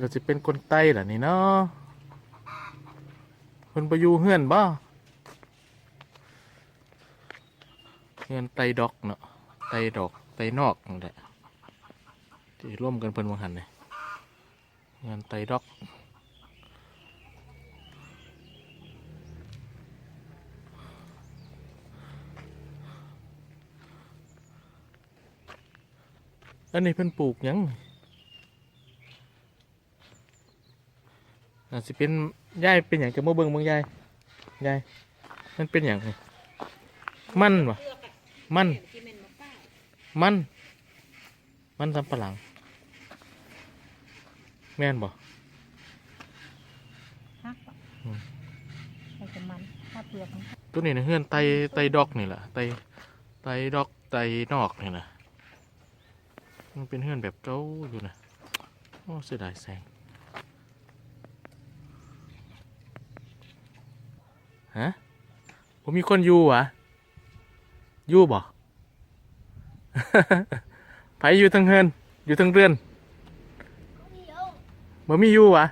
ก็สิเป็นคนไตล่ะนี่เนาะเพิ่นไปอยู่เฮือนบ่เงินไตดอกเนาะไตดอกไตนอกนั่นแหละที่ร่วมกันเพิ่นว่าหันเลยเงินไตดอกอันนี้เพิ่นปลูกยัง อาจสิเป็นยายเป็นอย่างจะมาเบิ่งเบิ่งยายยายมันเป็นอย่างนี่มันวะมัน มัน มันสำปะหลัง แม่นบ่ฮักใส่กับมันถ้าเปลือกมันตัวนี้นะเฮือนไตไตดอกนี่แหละไตไตดอกไตนอกนี่นะมันเป็นเฮือนแบบเก่าอยู่นะโอ้เสียดายแสง ฮะผมมีคนอยู่วะอยู่บ่ไผอยู่ทั้งเฮือนอยู่ทั้งเรือนบ่มีอยู่วะ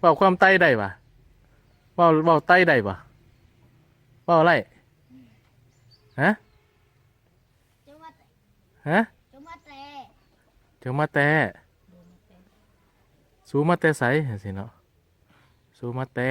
เบาความไตได้วะเบาเบาไต้ได้ปะเบาอะไรฮะจะมาฮะจะมาแต่เจ้ามาแต่สูมาแต่ใสเห็นสิเนาะสูมาแต่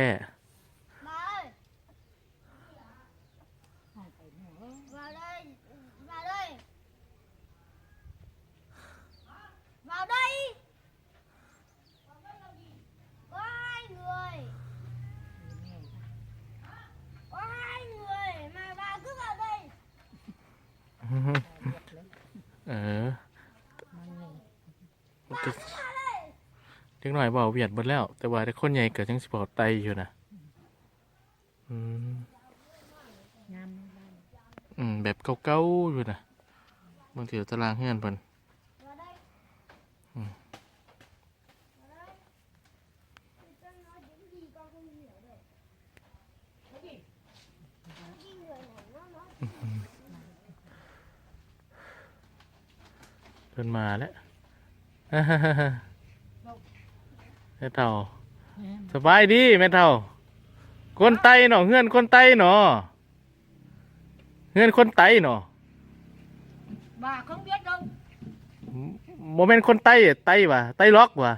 หน่อยเบาเวียดหมดแล้ว แต่ว่าแต่คนใหญ่เกิดยังสิบอดไตอยู่นะอืมอืม แบบเก่าๆอยู่นะบางทีตารางเฮือนพันเดินมาแล้ว ม่เท่าสบายดีแม่เท่า คนไตเนาะเฮือนคนไตเนาะเฮือนคนไตเนาะ bà không biết đâu โมเมนคนไตอะไตว่ะไตล็อกว่ะ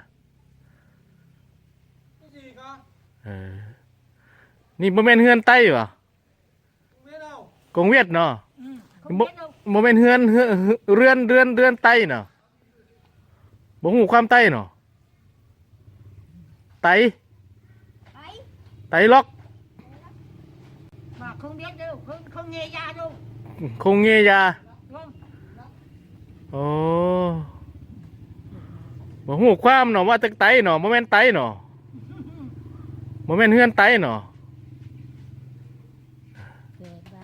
เออนี่โมเมนเฮือนไตว่ะกงเวียดเนาะ ừ, không Bộ- biết đâu โมเมนเฮือนเฮือนเรือนเรือนเรือนไตเนาะบ่หูความไตเนาะ ไต Đấy. ไตล็อก bà không biết đâu không không nghe ra đâu คงเงียยา vâng โอ้บ่หูความเนาะว่าแตกไตเนาะโมเมนไตเนาะโมเมนเฮือนไตเนาะ về ba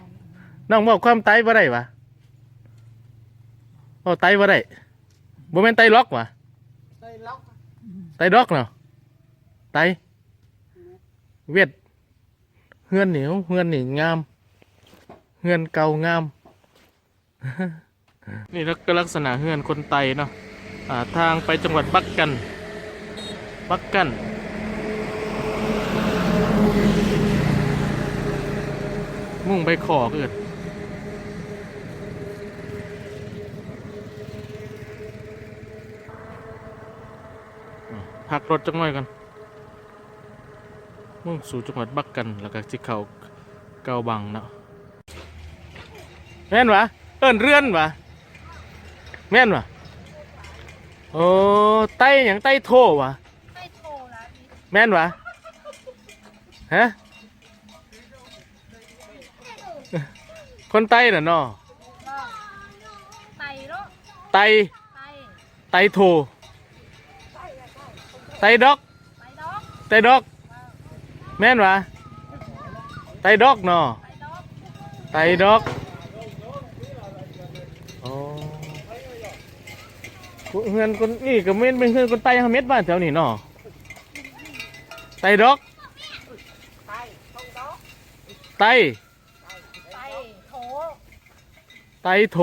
น้องบอกความไตบ่ได้วะโอ้ไตบ่ได้โมเมนไตล็อกวะไตล็อกเนาะ ไตเวียดเฮือนเหนียวเฮือนหนีงามเฮือนเก่างาม นี่ก็ลักษณะเฮือนคนไตเนาะทางไปจังหวัดปักกันปักกันมุ่งไปขอเกิดพักรถจังหน่อยกัน มุ่งสู่จังหวัดบักกัน แล้วก็สิเขาเกาบังเนาะแม่นวะเอิ้นเรือนวะแม่นวะโอ้ไต้หยังไต้โทวะแม่นวะฮะคนไต้น่ะเนาะ vâng tay đó ไต tay ไตโทไตดอกไตดอก แม่นวะไตดอกเนาะ tay đó ไตดอกโอ้เฮือนคนนี่ก็เม่นเป็นเฮือนคนไตฮาเม็ดบ้านแถวนี้เนาะไตดอกไต tay thô ไตโถ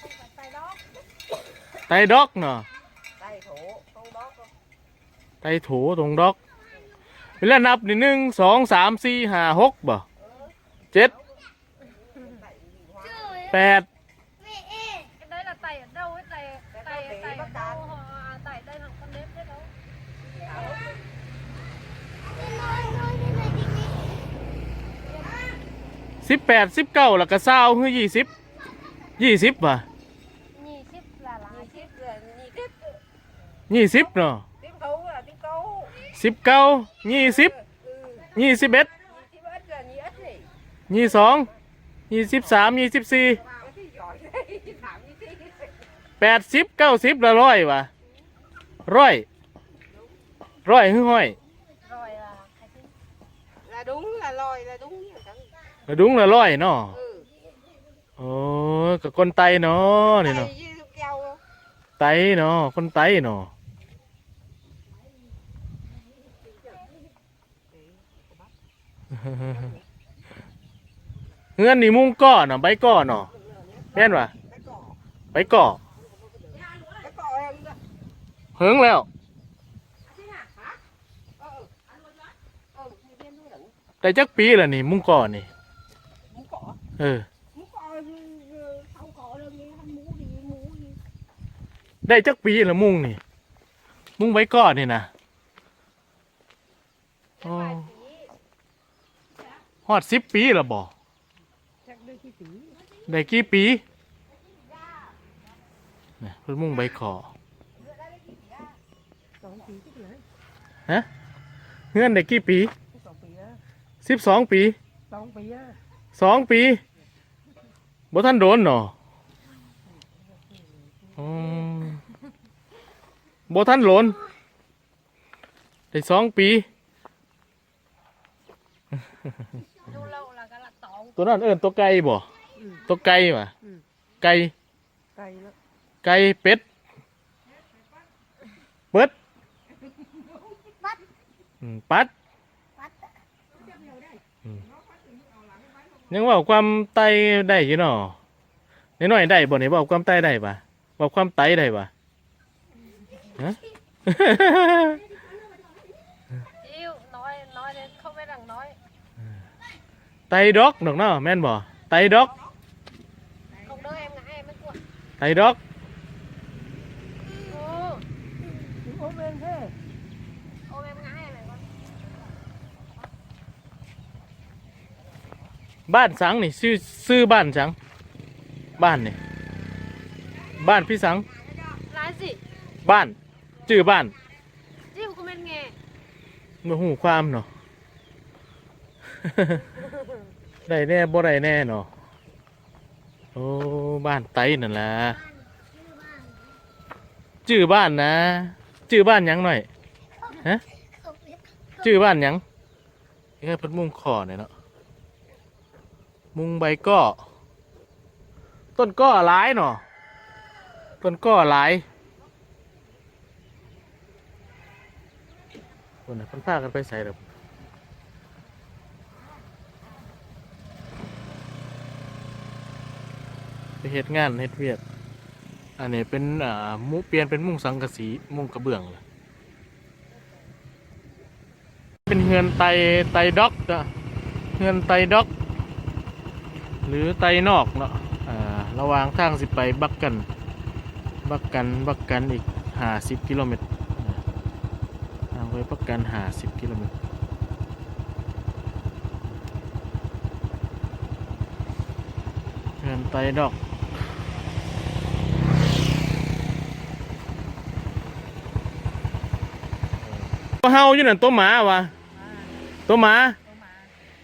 không phải tay đó ไตดอกเนาะ tay thô không đó ไตโถตรงดอก เวลานับนี่หนึ่งสองสามสี่ห้าหกบ่เจ็ด Trời แปด Mẹ ê. cái đấy là tay ở đâu ấy tay tay tay ở đâu họ tay đây là con nếp đấy đâu Nói, nói thế này đi đi. สิบแปดสิบเก้าแล้วก็เศร้าคือยี่สิบยี่สิบว่ะ nhì ship là là hai ship là nhì ship ยี่สิบเนาะ tiếng câu là tiếng câu สิบเก้ายี่สิบยี่สิบเอ็ด nhì ship ít là nhì ít gì ยี่สองยี่สิบสามยี่สิบสี่ cái gì giỏi thế thảm như thế แปดสิบเก้าสิบละร้อยว่ะร้อยร้อยคือห้อย rồi là hai ship là đúng là lòi là đúng như thế กระดุงละร้อยเนาะ ừ โอ้กับคนไตเนาะนี่เนาะ Tay với thuốc keo không? ไตเนาะคนไตเนาะ เฮือนนี่มุงก้อเนาะใบก้อเนาะแม่นวะ cái cỏ ใบก้อ cái cỏ em kìa. เฮิงแล้ว ờ ừ ờ thì viên nuôi ẩn แต่จักปีละนี่ มุงก้อนี่ mũ cỏ เออ mũ cỏ sau cỏ đâu nghe hắn mũ gì mũ gì ได้จักปีละมุงนี่ มุงใบก้อนี่นะอ๋อ ฮอดสิบปีละบ่ chắc đây cái tí ได้กี่ปีนี่เพิ่นมุ่งใบขอฮะเฮือนได้กี่ปีสิบสองปี sống tí á สองปีบ่ท่านโดนเนาะอืมบ่ท่านโหลนได้สองปี lâu lâu là cái là tổ ตัวนั้นเอิ้นตัวไก่บ่ตัวไก่ว่ะอืม ไก่ cây đó ไก่เป็ดเปิดปัดอืมปัด Bắt. ยังเว่าความไตได้อยู่เนาะน้อยๆได้บ่นี่เว่าความไตได้ปะว่าความไตได้ปะฮะ Yêu, nói, nói đến không biết rằng nói ไตดอกดอกเนาะแม่นบ่ไตดอก Không đâu em ngã em mới cuộn ไตดอก Ừ, ôm lên thế ôm em ngã em này con บ้านสังนี่ชื่อชื่อบ้านสัง บ้านนี่บ้านพี่สัง Là gì? บ้านชื่อบ้าน Chứ không biết nghe มาหูความเนาะ ได้แน่บ่ได้แน่เนาะโอ้บ้านไตนั่นล่ะชื่อบ้านนะชื่อบ้านหยังหน่อยฮะชื่อบ้านหยังแค่เพิ่นมุ่งคอเนี่ยเนาะมุงใบก้อต้นก้อหลายเนาะต้นก้อหลายคนน่ะเพิ่นพากันไปใส่เด้อ ไป เฮ็ดงานเฮ็ดเวียดอันนี้เป็นอ่ามุเปลี่ยนเป็นมุงสังกะสีมุงกระเบื้องเลยเป็นเฮือนไตไตด็อกนะเฮือนไตด็อก หรือไตนอกเนาะอ่าระหว่างทางสิไปบักกัน บักกันบักกันอีกห้าสิบกิโลเมตรทางไปบักกันห้าสิบกิโลเมตรเงินไตดอก ตัวเฮาอยู่นั่นตัวหมาวะตัวหมา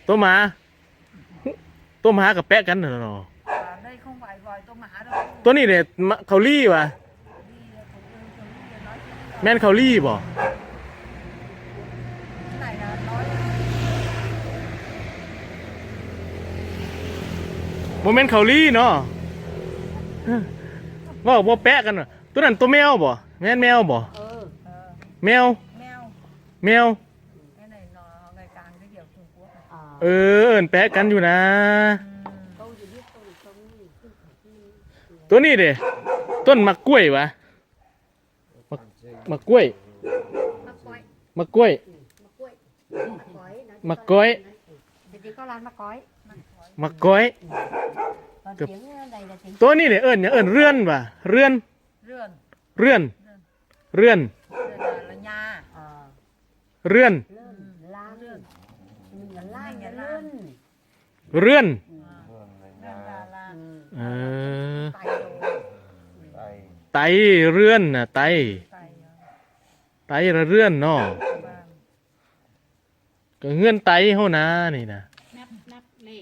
ตัวหมา ตัวหมากับแปะกันน่ะเนาะ À, đây không phải gọi tôm mã đâu ตัวนี้เนี่ยมะเขาลี่วะ đi là cũng như tôi nói chuyện แม่นเขาลี่บ่ cái này là nói โมเมนเขาลี่เนาะว่าบ่แปะกันน่ะตัวนั้นตัวแมวบ่แม่นแมวบ่ ờ แมว mèo แมว cái này nó ngày càng cái kiểu Trung Quốc này. เออเอินแปะกันอยู่นะ Ừ. ตัวนี้เด้ต้นมะกล้วยวะมะมะกล้วย Mắc quay มะกล้วย mắc cối nó มะก้อย thì chỉ có lan mắc cối มะก้อย còn Cực. tiếng này là tiếng ตัวนี้เนี่ยเอิญเนี่ยเอิญเรือนวะเรือน rươn เรือน เรือน rươn là, là nhà ờ เรือน lên lan rươn mình là lan Mình là là lan. lên เรือน rươn là là ừ. เออ tay đồ ไตเรือนน่ะไต tài ờ, ไตระเรือนเนาะ vâng ก็เงื่อนไตเฮานะนี่นะ Nắp, nắp, lệ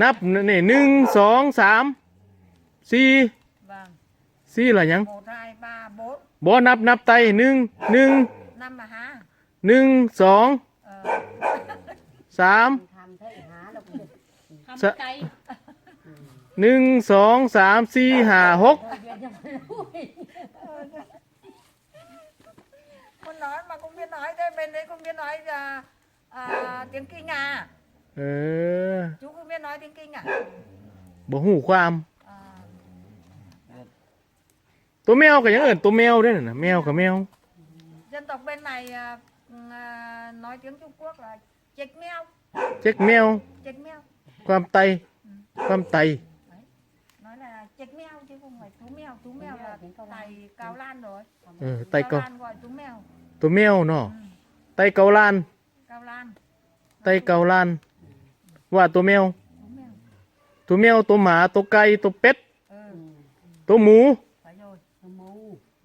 นับนี่หนึ่งสองสามสี่ vâng สี่ละหยัง một hai ba bốn บ่นับนับไตหนึ่งหนึ่ง năm mà há ห นึ่งสอง ờ สาม tham thấy há là cũng được Hâm Dạ. cây หนึ่งสองสามสี่ห้าหก Thôi, duyên cho mà lui. con nói mà không biết nói thế bên đấy không biết nói à, à, tiếng kinh à เออ chú không biết nói tiếng kinh à บ่หูความ à ตัวแมวก็ยังเอิ้นตัวแมวด้วยน่ะแมวกับแมว dân tộc bên này à, à, nói tiếng Trung Quốc là chệch meo เจ๊กแมว chệch meo ความไตความไต nói là chệch meo chứ không phải tú mèo tú mèo là tài cao lan rồi เออไตเกา cao lan gọi tú mèo ตัวแมวเนาะ ừ. ไตเกาลาน cao lan ไตเกาลานว่าตัวแมว tú mèo ตัวแมวตัวหมาตัวไก่ตัวเป็ด ừ. ตัวหมู phải rồi Nó mù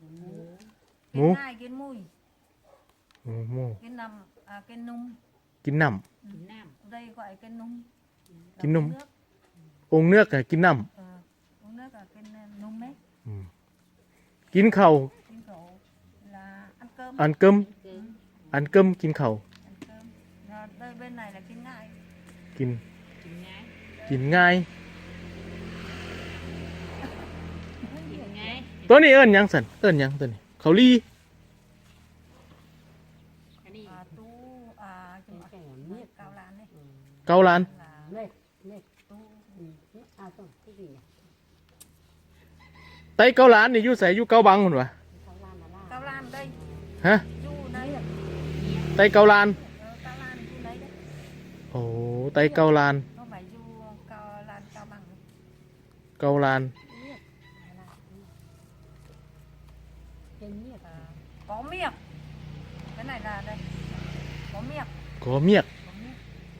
nó mù Mú. Kiến ngai kiến mùi โอ้โห kiến nằm à, kiến nung กินน้ ở đây gọi kiến nung là Kiến uống nung. nước ำองค์เนื้อกะกินน้ ờ, uống nước là kiến uh, nung đấy ำกินข้าว kiến khẩu là ăn cơm อันเกิมอันเกิมกินข้าว ăn cơm Rồi đây bên này là kiến ngai กินกินง่ายตัวนี้เอิ้นหยังสันเอิ้นหยังตัวนี้เขาลี à, tú à, chúng Cái ta- này miết cao lan đấy เกาลาน là lên lên tu ừ. à thôi cái gì nhỉ ไตเกาหลานนี่อยู่ใส่อยู่เกาบังหุ่นวะ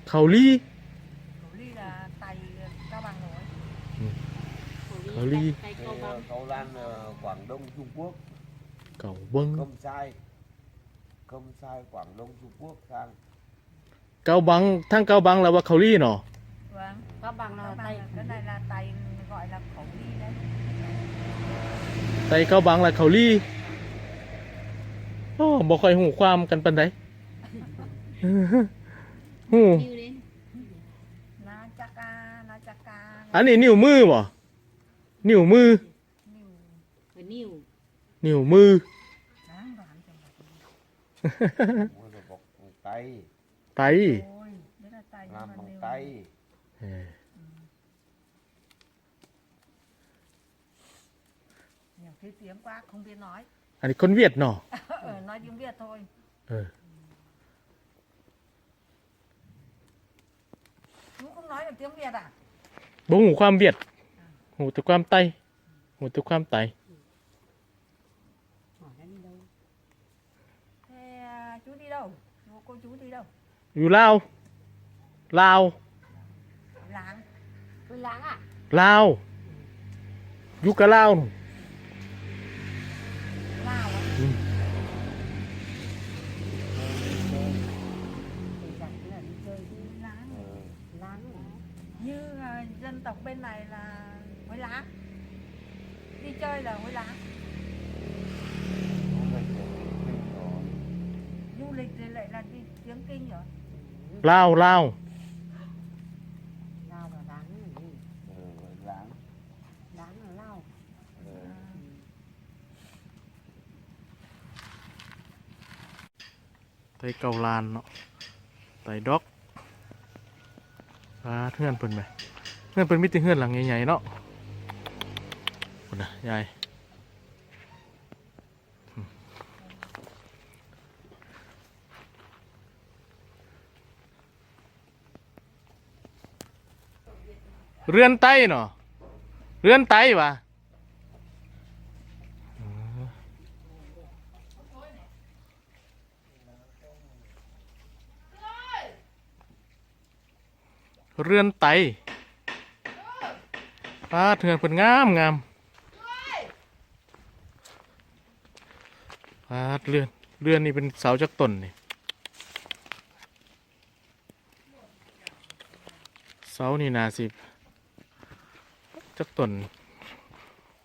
เก้าล้าน đây ฮะ du đấy ไตเกาหลาน Ờ, cao lan du đấy đấy โอ้ไตเกาหลาน không phải du cao lan cao bằng đâu. เกาหลานเป็นเมีย À, có miệng cái này là đây có miệng ขอเมียก có miệng เขาลี củ ly là tay cao bằng rồi เขาลีไก่ Thì, เกาบัง ờ, Cầu Lan ờ, Quảng Đông Trung Quốc เก่าเบิ้ง không sai không sai Quảng Đông Trung Quốc sang เกาบังทั้งเกาบังแล้วว่าเขาลีเนาะ vâng เกาบังเรา cao ไต bằng là cái này là tay gọi là khẩu ly đấy ไตเกาบังแล้วเขาลีโอ้บ่ค่อยหูความกันปานใด หูนิ้วเล่น lá chà ca lá chà ca อันนี้นิ้วมือบ่นิ้วมือ nhiều เป็นนิ้วนิ้วมือ đáng đoán cho một mua được bọc tay ไต ôi đấy là tay nhưng làm mà bằng đều- tay เออ nhiều khi tiếng quá không biết nói อันนี้คนเวียดเนาะ ờ, nói tiếng việt thôi เออ cũng không nói được tiếng việt à บ่หูความเวียดหูแต่ความไตหูแต่ความไตหอนั่น đâu thế à, chú đi đâu cô, cô chú đi đâu อยู่ลาวลาว láng เป็นล้างอะลาวอยู่กับลาวนู่น lao à? เป็นจังเลย đi chơi đi láng Ờ, ล้าง như à, dân tộc bên này là với láng đi chơi là với láng có mình là mình rồi du lịch thì lại là đi tiếng kinh rồi ลาวลาว lao và ล้างนี่ Ờ, rồi láng ล้างแล้วเล่า Ờ, ไต เกาลานเนาะไตดอกปลาเทือนเพิ่นไหมเทือนเพิ่นมีแต่เฮือนหลังใหญ่ๆเนาะคนน่ะยายเรือนไตเนาะเรือนไตวะเรือนไต ปลาเถื่อนเป็นงามงามปลาเรือนเรือนนี่เป็นเสาจักต้นนี่เสานี่นาสิจักต้น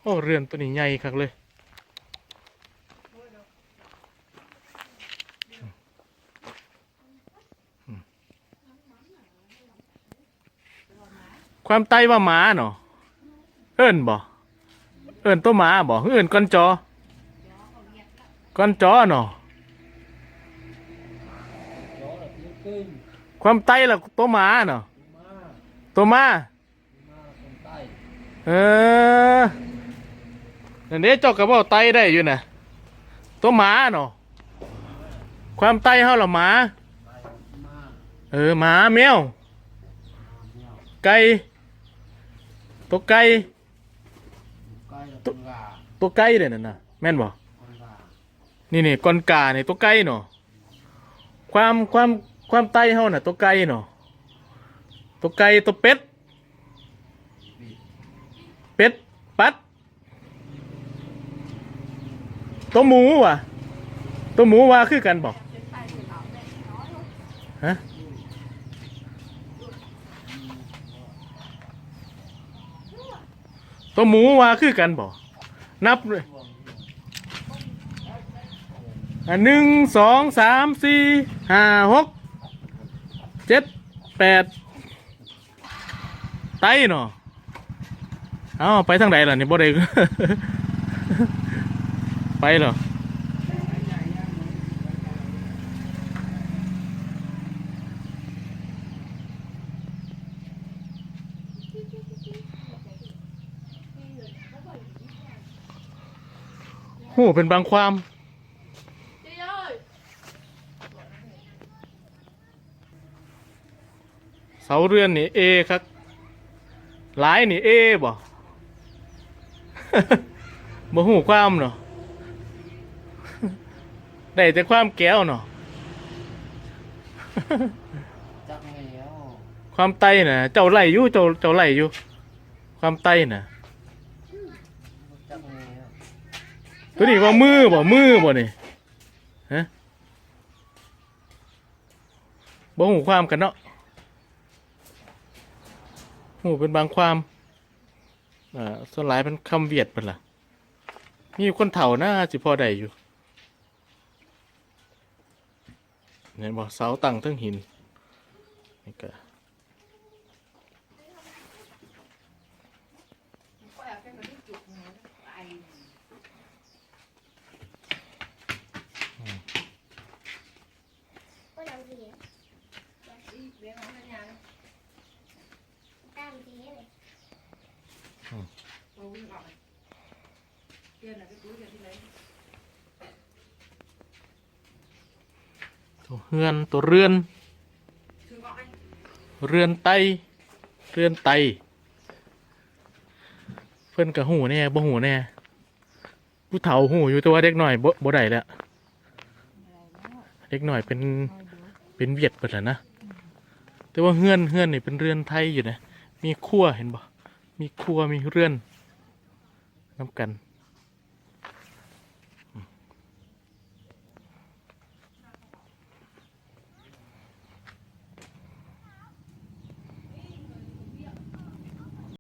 โอ้เรือนตัวนี้ใหญ่คักเลยความไตว่าหมาเนาะ เอิ้นบ่เอิ้นตัวหมาบ่เอิ้นก้อนจอก้อนจอเนาะความไตล่ะตัวหมาเนาะตัวหมาเออนั่นเด้เจอกกระบอกไตได้อยู่น่ะตัวหมาเนาะความไตเฮาล่ะหมาเออหมาแมวไก่ตัวไก่ ตัวตัวไก่เลยนั่นน่ะแม่นบ่นี่นี่ก้อนกาเนี่ยตัวไก่เนาะความความความไตเฮาน่ะตัวไก่เนาะตัวไก่ตัวเป็ด เป็ดปัด ตัวหมูว่ะ ตัวหมูว่าคือกันบอกฮะ ตัวหมูว่าคือกันบ่นับเลยอะหนึ่งสองสามสี่ห้าหกเจ็ดแปดไตเนาะเอาไปทางไหนล่ะนี่บ่ได้ ไปเหรอ เป็นบางความเจ๊เอ้ยเสาเรือนนี่เอครับหลายนี่เอบ่บ่หูความเนาะได้แต่ความแก้วเนาะจักแล้วความไตน่ะ เจ้าไล่อยู่เจ้าเจ้าไล่อยู่ ความไตน่ะ จักแล้ว ตัวนี้ว่ามือบ่มือบ่นี่ฮะบ่หูความกันเนาะหูเป็นบางความอ่าส่วนหลายเป็นคำเวียดเป็นล่ะมีคนเฒ่าน่าสิพอได้อยู่เนี่ยบอกเสาตั้งทั้งหินนี่ก็ก็ยังดีตามดีเลย ตัวเฮือนตัวเรือน เรือนไตเรือนไต เพิ่อนกับหูแน่บ่หูแน่ผู้เฒ่าหูอยู่แต่ว่าเด็กหน่อยบ่บ่ได้แล้วเด็กหน่อยเป็นเป็นเวียดเปิดแล้วนะแต่ว่าเฮือนเฮือนนี่เป็นเรือนไทยอยู่นะมีครัวเห็นบ่ มีครัวมีเรือนน้ำกัน